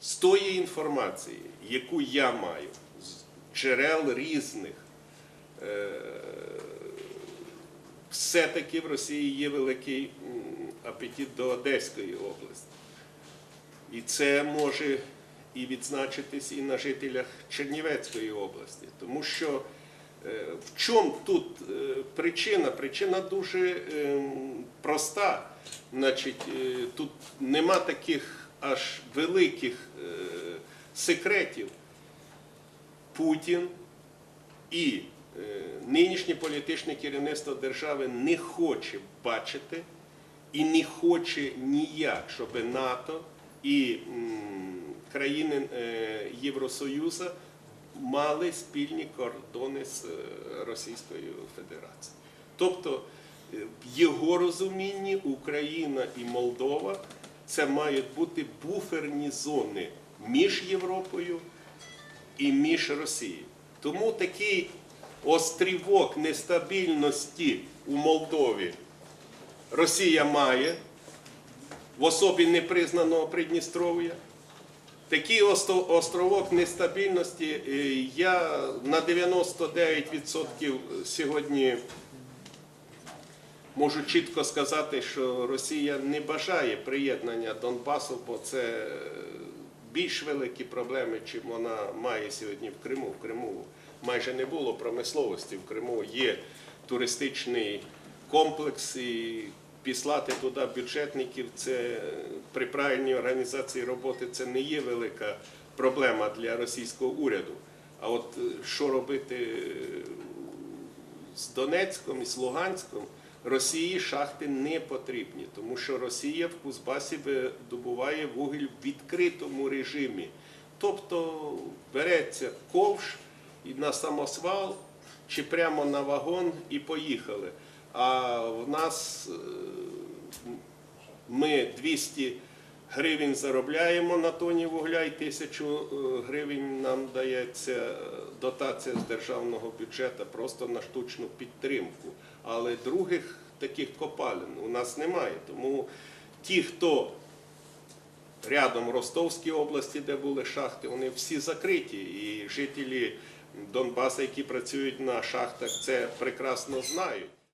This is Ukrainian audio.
з тої інформації, яку я маю, з джерел різних, е, все-таки в Росії є великий апетит до Одеської області. І це може і відзначитись і на жителях Чернівецької області. Тому що е, в чому тут е, причина? Причина дуже ем, проста. Значить, тут нема таких аж великих е, секретів. Путін і е, нинішнє політичне керівництво держави не хоче бачити і не хоче ніяк, щоб НАТО і країни е, Євросоюзу мали спільні кордони з Російською Федерацією. Тобто, в його розумінні Україна і Молдова це мають бути буферні зони між Європою і між Росією. Тому такий острівок нестабільності у Молдові Росія має в особі непризнаного Придністров'я. Такий островок нестабільності е, я на 99% сьогодні можу чітко сказати, що Росія не бажає приєднання Донбасу, бо це більш великі проблеми, чим вона має сьогодні в Криму. В Криму майже не було промисловості. В Криму є туристичний комплекс і післати туди бюджетників це при правильній організації роботи це не є велика проблема для російського уряду. А от е, що робити з Донецьком і з Луганськом Росії шахти не потрібні, тому що Росія в Кузбасі видобуває вугіль в відкритому режимі. Тобто береться ковш і на самосвал чи прямо на вагон і поїхали. А в нас е, ми 200 гривень заробляємо на тоні вугля і тисячу е, гривень нам дається е, дотація з державного бюджету просто на штучну підтримку. Але других таких копалин у нас немає. Тому ті, хто рядом Ростовській області, де були шахти, вони всі закриті. І жителі Донбаса, які працюють на шахтах, це прекрасно знають.